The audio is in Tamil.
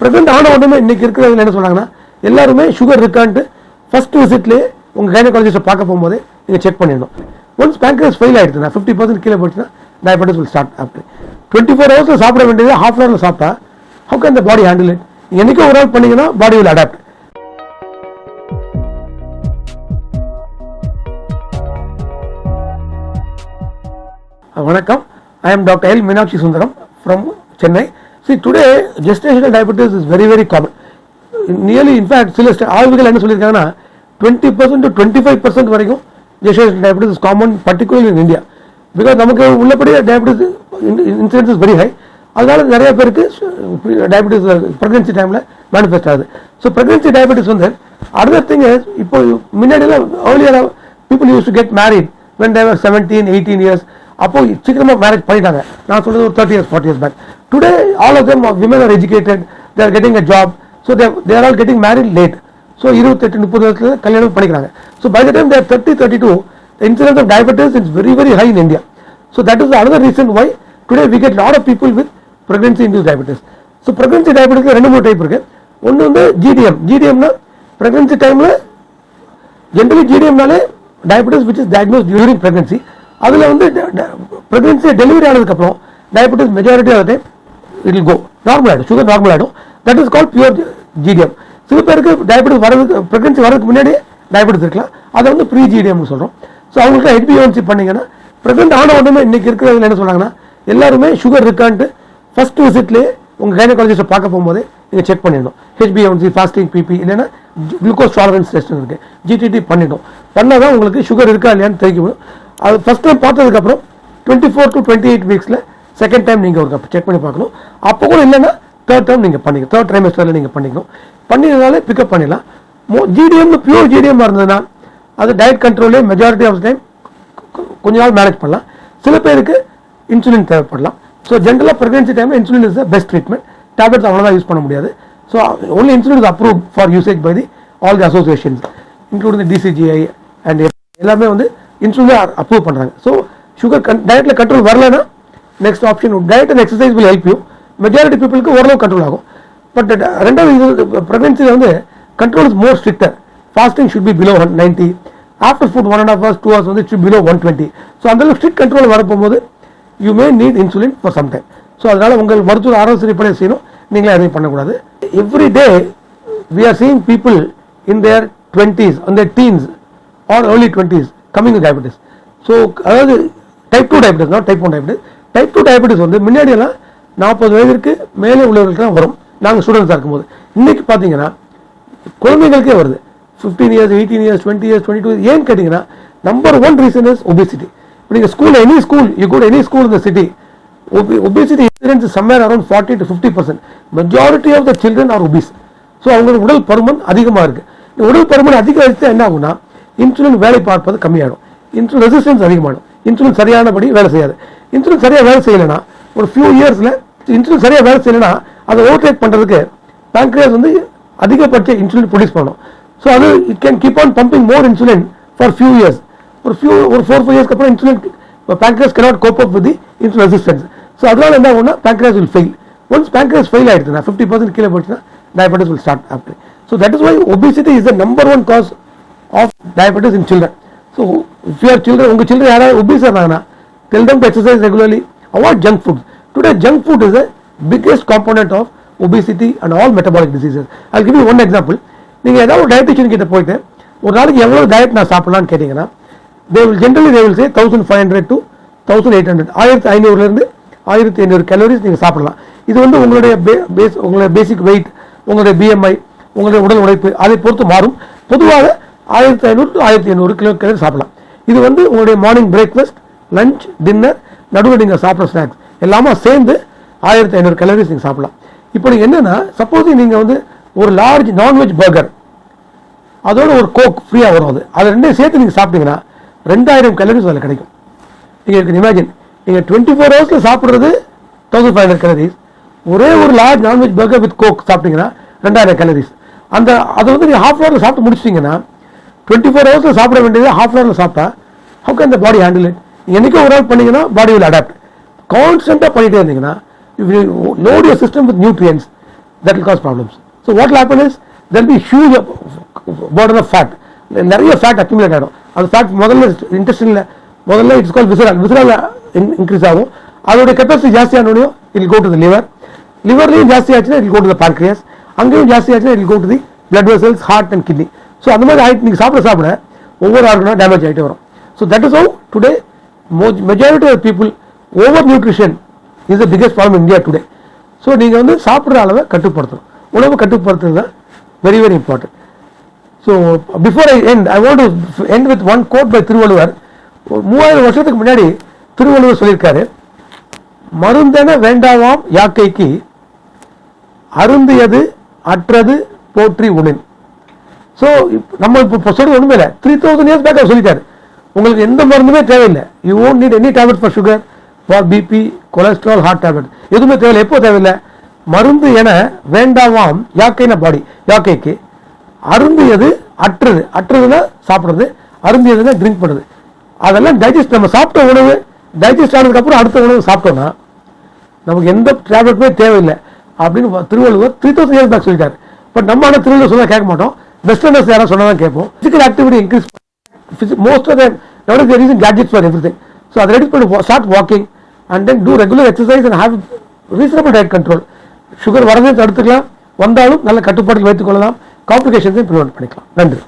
ப்ரெசென்ட் ஆன உடனே இன்னைக்கு இருக்கிறவங்க என்ன சொல்கிறாங்கன்னா எல்லாருமே சுகர் இருக்கான்ட்டு ஃபஸ்ட் விசிட்லேயே உங்கள் கைனகாலஜிஸ்ட்டை பார்க்க போகும்போது நீங்கள் செக் பண்ணிடணும். ஒன்ஸ் பேங்க்ரஸ் ஃபெயில் ஆயிடுச்சுன்னா ஃபிஃப்டி பர்சன்ட் கீழே போச்சுன்னா diabetes will start after twenty four ஹவர்ஸில் சாப்பிட வேண்டியது ஹாஃப் அன் ஹவரில் சாப்பிட்டா how can the body handle it என்றைக்கும் ஒரு நாள் பண்ணீங்கன்னா பாடி வில் அடாப்ட் வணக்கம். I am doctor L Meenakshi Sundaram from Chennai see today gestational diabetes is very very common nearly in fact சில ஆய்வுகள் என்ன சொல்லியிருக்காங்கன்னா twenty percent to twenty five percent வரைக்கும் gestation diabetes is common particular in India because நமக்கு உள்ளபடி diabetes incidence is very high அதனால நிறைய பேருக்கு டயபெட்டிஸ் ப்ரெக்னன்சி டைமில் மேனிஃபெஸ்ட் ஆகுது. ஸோ ப்ரெக்னன்சி டயபெட்டிஸ் வந்து அடுத்த திங் இப்போ முன்னாடியெல்லாம் earlier people use to get married when they were seventeen eighteen years அப்போ சீக்கிரமா மேரேஜ் பண்ணிட்டாங்க. நான் சொல்றது ஒரு thirty years forty years back today all of them women are educated they're getting a job so they're all getting married late so இருபத்தெட்டு முப்பது வயசுல கல்யாணம் பண்ணிக்கிறாங்க. So by the time they're thirty thirty two incidence of diabetes it's very very high in India so that is another reason why today we get lot of people with pregnancy induced diabetes. So pregnancy diabetes ரெண்டு மூணு டைப் இருக்கு. ஒன்று வந்து ஜிடிஎம் ஜிடிஎம்னா pregnancy டைமில் generally ஜிடிஎம்னாலே diabetes which is diagnose during pregnancy அதில் வந்து பிரெக்னன்சி டெலிவரி ஆனதுக்கப்புறம் diabetes majority of time it will go normal ஆகிடும் சுகர் நார்மல் ஆகிடும் that is call pure GDM சில பேருக்கு டயபெட்டிஸ் வரதுக்கு ப்ரெக்னன்சி வரதுக்கு முன்னாடியே டயபெட்டிஸ் இருக்கலாம். அதை வந்து ப்ரீ ஜிடிஎம்னு சொல்கிறோம் ஸோ அவங்களுக்கு ஹெச்பிஓன்சி பண்ணிங்கன்னா ப்ரெக்னென்ட் ஆன உடனே இன்றைக்கி இருக்கிறதுல என்ன சொல்றாங்கன்னா எல்லாருமே சுகர் இருக்கான்ட்டு ஃபர்ஸ்ட் விசிட்லேயே உங்கள் கைனகாலஜிஸ்ட்டை பார்க்க போகும்போதே நீங்கள் செக் பண்ணிடணும். ஹெச்பிஎன்சி ஃபாஸ்டிங் பிபி இல்லைன்னா குளுக்கோஸ் டாலரன்ஸ் டெஸ்ட் இருக்கு. ஜிடிடி பண்ணிடும் பண்ணால் தான் உங்களுக்கு சுகர் இருக்கா இல்லையான்னு தெரிஞ்சுக்கணும். அது ஃபர்ஸ்ட் டைம் பார்த்ததுக்கப்புறம் twenty four to twenty eight வீக்ஸில் second time நீங்கள் ஒரு செக் பண்ணி பார்க்கணும். அப்போ கூட இல்லைன்னா தேர்ட் டைம் நீங்கள் பண்ணிக்கணும். தேர்ட் ட்ரைமஸ்டரில் நீங்கள் பண்ணிக்கணும். பண்ணினாலே பிக்கப் பண்ணிடலாம். ஜிடிஎம் பியூர் ஜிடிஎம் இருந்ததுன்னா அது டயட் கண்ட்ரோலே மெஜாரிட்டி ஆஃப் டைம் கொஞ்ச நாள் மேனேஜ் பண்ணலாம். சில பேருக்கு இன்சுலின் தேவைப்படலாம். ஸோ ஜென்ரலாக pregnancy time insulin is the best treatment tablets அவ்வளோதான் யூஸ் பண்ண முடியாது. So only insulin is approve for usage by the all the associations including DCGI and எல்லாமே வந்து இன்சுலின் அப்ரூவ் பண்ணுறாங்க ஸோ சுகர் கன் டயட்டில் கண்ட்ரோல் வரலன்னா next option diet and exercise will help you majority பீப்புளுக்கு ஓரளவு கண்ட்ரோல் ஆகும். பட் ரெண்டாவது இது ப்ரெக்னன்சியில் வந்து control is more stricter fasting should be below one ninety after food one and half hours two hours வந்து பிலோ ஒன் டுவெண்ட்டி ஸோ அந்த strict control வரப்போகும்போது you may need insulin for some time so அதனால் உங்கள் மருத்துவ ஆலோசனைப்படி செய்யணும். நீங்களே எதையும் பண்ணக்கூடாது. Every day we are seeing people in their twenties அந்த teens or early twenties coming diabetes so அதாவது type two diabetes not type one diabetes type two diabetes வந்து முன்னாடியெல்லாம் நாற்பது வயதிற்கு மேலே உள்ளவர்களுக்கு தான் வரும் நாங்கள் ஸ்டூடெண்ட்ஸாக இருக்கும்போது. இன்றைக்கி பார்த்தீங்கன்னா குழந்தைகளுக்கே வருது. Fifteen years eighteen years twenty years twenty two ஏன்னு கேட்டிங்கன்னா number one reason is obesity நீங்கள் ஸ்கூல் எனி ஸ்கூல் யூ கூட எனி ஸ்கூல் இந்த city obesity incidence somewhere around forty to fifty percent majority of the children are obese so அவங்களுக்கு உடல் பருமன் அதிகமாக இருக்குது உடல் பருமன் அதிகரித்து என்ன ஆகும்னா இன்சுலின் வேலை பார்ப்பது கம்மியாகும் இன்சுலின் ரெசிஸ்டன்ஸ் அதிகமாகும் இன்சுலின் சரியானபடி வேலை செய்யாது. இன்சூரன்ஸ் சரியாக வேலை செய்யலைன்னா ஒரு ஃபியூ இயர்ஸில் இன்சூரன்ஸ் சரியாக வேலை செய்யலைன்னா அதை ஓவர்டேக் பண்ணுறதுக்கு பேங்க்ரேஸ் வந்து அதிகபட்ச இன்சுலின் ப்ரொடியூஸ் பண்ணும். ஸோ அது it can keep on pumping more insulin for few years ஒரு ஃபியூ ஒரு ஃபோர் ஃபைவ் இயர்ஸ்க்கு அப்புறம் insulin pancreas cannot cope up with the insulin resistance so அதனால என்ன ஆகும்னா pancreas will fail once pancreas fail ஆயிடுச்சுன்னா ஃபிஃப்டி பர்சன்ட் கீழே போச்சுன்னா diabetes will start after so that is why obesity is the number one cause of diabetes in children so if your children உங்கள் சில்ட்ரன் யாராவது obese இருந்தாங்கன்னா tell them to exercise regularly. Avoid junk food. Today junk food is the biggest component of obesity and all metabolic diseases. I'll give you one example. நீங்க ஏதாவது ஒரு டயட்டிஷியன் கிட்ட போயிட்டு ஒரு நாளைக்கு எவ்வளவு டயட் நான் சாப்பிடலாம்னு கேட்டீங்கன்னா they will generally they will say thousand five hundred to thousand eight hundred ஆயிரத்தி ஐநூறுலேருந்து ஆயிரத்தி ஐநூறு கேலரிஸ் நீங்கள் சாப்பிடலாம். இது வந்து உங்களுடைய பேஸ் உங்களுடைய பேசிக் வெயிட் உங்களுடைய பிஎம்ஐ உங்களுடைய உடல் உழைப்பு அதை பொறுத்து மாறும். பொதுவாக ஆயிரத்தி ஐநூறு டு ஆயிரத்தி ஐநூறு கிலோ கேலரி சாப்பிடலாம். இது வந்து உங்களுடைய மார்னிங் பிரேக்ஃபாஸ்ட் லஞ்ச் டின்னர் நடுவில் நீங்கள் சாப்பிட்ற ஸ்நாக்ஸ் எல்லாமே சேர்ந்து ஆயிரத்தி ஐநூறு கலோரிஸ் நீங்கள் சாப்பிடலாம். இப்போ நீங்கள் என்னென்னா சப்போஸ் நீங்கள் வந்து ஒரு லார்ஜ் நான்வெஜ் பர்கர் அதோட ஒரு கோக் ஃப்ரீயாக வரும் அது. அதை ரெண்டையும் சேர்த்து நீங்கள் சாப்பிட்டீங்கன்னா ரெண்டாயிரம் கலோரிஸ் அதில் கிடைக்கும். நீங்கள் இமேஜின் நீங்கள் டுவெண்ட்டி ஃபோர் ஹவர்ஸில் சாப்பிட்றது தௌசண்ட் ஃபைவ் ஹண்ட்ரட் கலரிஸ் ஒரே ஒரு large non veg burger with Coke சாப்பிட்டீங்கன்னா ரெண்டாயிரம் கலோரிஸ் அந்த அதை வந்து நீங்கள் ஹாஃப் ஹவரில் சாப்பிட்டு முடிச்சிட்டிங்கன்னா டுவெண்ட்டி ஃபோர் ஹவர்ஸில் சாப்பிட வேண்டியது ஹாஃப் ஹவரில் சாப்பிட்டா how can the body handle it என்னைக்கோ ஒரு நாள் பண்ணீங்கன்னா பாடி வில் அடாப்ட் கான்ஸ்டண்ட்டாக பண்ணிகிட்டே இருந்தீங்கன்னா load your system with nutrients that will cause problems so what happen is is be huge be of fat நிறைய ஃபேட் அக்யூமுலேட் ஆகிடும் அந்த ஃபேட் முதல்ல இன்டெஸ்டினில் முதல்ல இட்ஸ் கால் விசரால் விசரால் இன்க்ரீஸ் ஆகும். அதோட capacity ஜாஸ்தியானோடையும் it go to the liver லிவர்லையும் ஜாஸ்தி ஆச்சுன்னா இட் கோ டு த பான்க்ரியாஸ் அங்கேயும் ஜாஸ்தி ஆச்சுன்னா it go to the blood vessels heart and kidney so அந்த மாதிரி ஆகிட்டு நீங்கள் சாப்பிட சாப்பிட ஒவ்வொரு ஆர்கனும் டேமேஜ் ஆகிட்டே வரும். So that is how today majority of people over nutrition is the biggest problem India today so நீங்கள் வந்து சாப்பிட்ற அளவை கட்டுப்படுத்தணும். உணவு கட்டுப்படுத்துறது தான் very very important so before I end I want to end with one quote by Thiruvalluvar. மூவாயிரம் வருஷத்துக்கு முன்னாடி திருவள்ளுவர் சொல்லியிருக்காரு மருந்தென வேண்டாவாம் யாக்கைக்கு அருந்தியது அற்றது போற்றி உணின் ஸோ நம்ம இப்போ சொல்றது ஒன்றுமே இல்லை. த்ரீ தௌசண்ட் இயர்ஸ் பேக் அவர் சொல்லிட்டாரு. உங்களுக்கு எந்த மருந்துமே தேவையில்லை. You won't need any tablet for sugar for BP cholesterol heart tablet எதுவுமே தேவையில்லை. எப்போ தேவையில்லை? மருந்து என வேண்டாமாம். யாக்கைன பாடி யாக்கைக்கு? அருந்தியது அற்றது. அற்றதுன்னா சாப்பிட்றது. அருந்தியதுன்னா ட்ரிங்க் பண்ணுறது அதெல்லாம் டைஜஸ்ட் நம்ம சாப்பிட்ட உணவு டைஜஸ்ட் ஆனதுக்கப்புறம் அடுத்த உணவு சாப்பிட்டோம்னா நமக்கு எந்த டேப்லெட்டுமே தேவையில்லை. அப்படின்னு Thiruvalluvar three thousand years back சொல்லிட்டார். பட் நம்ம ஆனால் திருவள்ளுவர் சொன்னா கேட்க மாட்டோம். வெஸ்டர்னர்ஸ் யாராவது சொன்னால் தான் கேட்போம். Physical activity increase most of them nowadays there is gadgets for everything. So அதை ரெடி பண்ணி start walking and then do regular exercise and have reasonable diet control sugar வரதையும் தடுத்துக்கலாம் வந்தாலும் நல்ல கட்டுப்பாட்டில் வைத்துக் கொள்ளலாம். காம்ப்ளிகேஷன்ஸையும் ப்ரிவென்ட் பண்ணிக்கலாம். நன்றி.